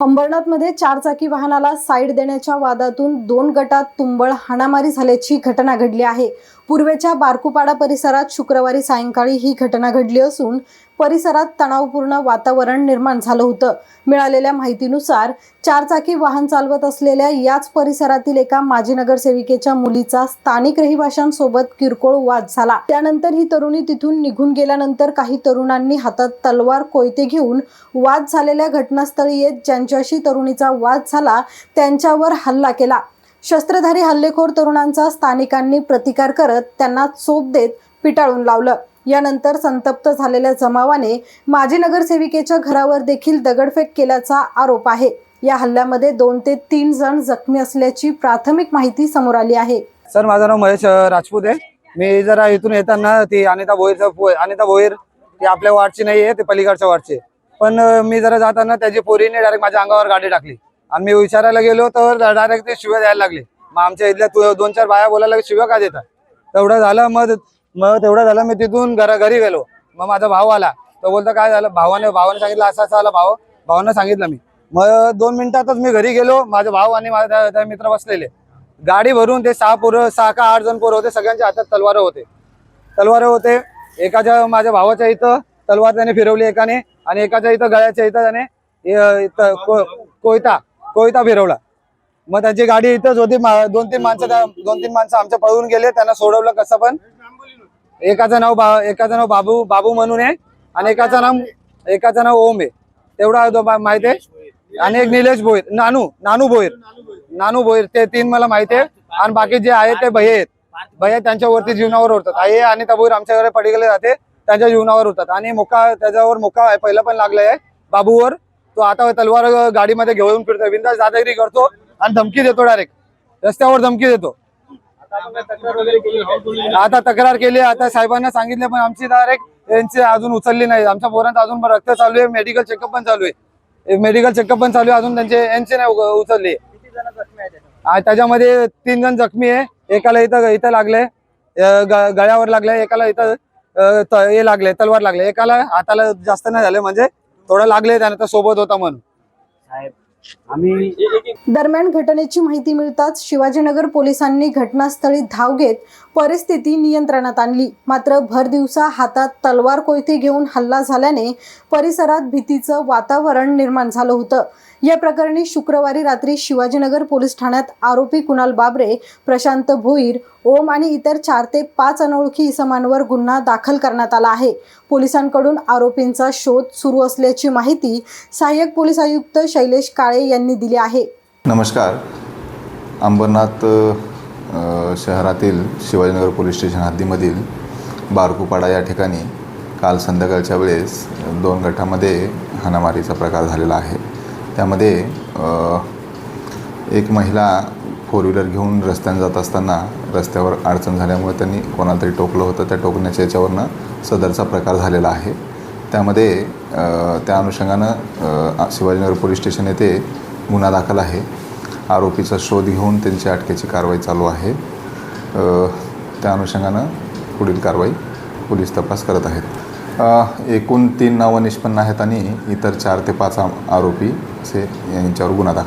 अंबरनाथमध्ये चारचाकी वाहनाला साईड देण्याच्या वादातून दोन गटात तुंबळ हाणामारी झाल्याची घटना घडली आहे. पूर्वेच्या बारकुपाडा परिसरात शुक्रवारी सायंकाळी ही घटना घडली असून परिसरात तणावपूर्ण वातावरण निर्माण झालं होतं. मिळालेल्या माहितीनुसार चारचाकी वाहन चालवत असलेल्या याच परिसरातील एका माजी नगरसेविकेच्या मुलीचा स्थानिक रहिवाशांसोबत किरकोळ वाद झाला. त्यानंतर ही तरुणी तिथून निघून गेल्यानंतर काही तरुणांनी हातात तलवार कोयते घेऊन वाद झालेल्या घटनास्थळी येत पंच्याऐंशी तरुणीचा वाद झाला त्यांच्यावर हल्ला केला. शस्त्रधारी हल्लेखोर तरुणांचा स्थानिकांनी प्रतिकार करत त्यांना चोप देत पिटाळून लावलं. यानंतर संतप्त झालेल्या जमावाने माजी नगरसेविकेच्या घरावर देखील दगडफेक केल्याचा आरोप आहे. या हल्ल्यामध्ये दोन ते तीन जण जखमी असल्याची प्राथमिक माहिती समोर आली आहे. सर माझं नाव महेश राजपूत आहे. मी जरा इथून येताना ती अनिता भोईर अनिता भोईर ती आपल्या वार्डची नाही आहे ते पलीकडच्या वार्डची पण मी जरा जाताना त्याची पोरीने डायरेक्ट माझ्या अंगावर गाडी टाकली. आणि मी विचारायला गेलो तर डायरेक्ट ते शिव्या द्यायला लागले. मग आमच्या इथल्या दोन चार बाया बोलायला शिव्या का देतात? तेवढं झालं मग मग तेवढं झालं मी तिथून घरा घरी गेलो. मग माझा भाऊ आला. तो बोलतो काय झालं? भावाने भावाने सांगितलं असं असं आला भाऊ. भावानं सांगितलं मी. मग दोन मिनिटातच मी घरी गेलो. माझा भाऊ आणि माझा त्या- त्या मित्र बसलेले. गाडी भरून ते सहा पोरं सहा का आठ जण पोरं होते सगळ्यांच्या हातात तलवार होते. तलवार होते. एकाच्या माझ्या भावाच्या इथं तलवार त्याने फिरवली एकाने. आणि एकाच्या इथं गळ्याच्या इथं त्याने कोयता कोयता फिरवला. मग त्यांची गाडी इथंच होती दोन तीन माणसं दोन तीन माणसं आमच्या पळून गेले त्यांना सोडवलं कसं पण. एकाचं नाव बा एकाचं नाव बाबू बाबू म्हणून आहे आणि एकाचं नाव एकाचं नाव ओम आहे. तेवढा जो माहिती आहे? आणि एक निलेश भोईर नानू नानू भोईर. नानू भोईर ते तीन मला माहिती आहे. आणि बाकी जे आहेत ते भय आहेत. भैया त्यांच्यावरती जीवनावर उरतात आई आणि त्या भोईर आमच्याकडे पडी गेले जाते. त्यांच्या जीवनावर होतात. आणि मुका त्याच्यावर मुका आहे. पहिला पण लागलाय आहे. बाबूवर. तो आता तलवार गाडीमध्ये घेऊन फिरतो. बिंदास दादागिरी करतो आणि धमकी देतो डायरेक्ट रस्त्यावर धमकी देतो. आता तक्रार केली आता साहेबांना सांगितले पण आमची डायरेक्ट यांची अजून उचलली नाही. आमच्या पोरांचं अजून पण रक्त चालू आहे. मेडिकल चेकअप पण चालू आहे. मेडिकल चेकअप पण चालू आहे. अजून त्यांचे यांचे नाही उचलली. त्याच्यामध्ये तीन जण जखमी आहे. एकाला इथं इथं लागले ग- गळ्यावर लागले एकाला इथं हे लागले तलवार लागले. एकाला हाताला जास्त नाही झाले म्हणजे थोडं लागले त्यानंतर सोबत होता म्हणून. साहेब आम्ही दरम्यान घटनेची माहिती मिळताच शिवाजीनगर पोलिसांनी घटनास्थळी धाव घेत परिस्थिती नियंत्रणात आणली. मात्र भर दिवसा हातात तलवार कोयते घेऊन हल्ला झाल्याने परिसरात भीतीचं वातावरण निर्माण झालं होतं. या प्रकरणी शुक्रवारी रात्री शिवाजीनगर पोलीस ठाण्यात आरोपी कुणाल बाबरे प्रशांत भोईर ओम आणि इतर चार ते पाच अनोळखी इसमांवर गुन्हा दाखल करण्यात आला आहे. पोलिसांकडून आरोपींचा शोध सुरू असल्याची माहिती सहाय्यक पोलीस आयुक्त शैलेश काळे यांनी दिली आहे. नमस्कार. अंबरनाथ शहरातील शिवाजीनगर पोलीस स्टेशन हद्दीमधील बारकुपाडा या ठिकाणी काल संध्याकाळच्या वेळेस दोन गटामध्ये हाणामारीचा प्रकार झालेला आहे. त्यामध्ये एक महिला फोर व्हीलर घेऊन रस्त्याने जात असताना रस्त्यावर अडचण झाल्यामुळे त्यांनी कोणाला तरी टोकलं होतं. त्या टोकण्याच्या याच्यावरनं सदरचा प्रकार झालेला आहे. त्यामध्ये त्या अनुषंगानं शिवाजीनगर पोलीस स्टेशन येथे गुन्हा दाखल आहे. आरोपीचा शोध घेऊन त्यांची अटकेची कारवाई चालू आहे. त्या अनुषंगानं पुढील कारवाई पोलीस तपास करत आहेत. एकूण तीन नावं निष्पन्न आहेत आणि इतर चार ते पाच आम- आरोपी असे यांच्यावर गुन्हा दाखल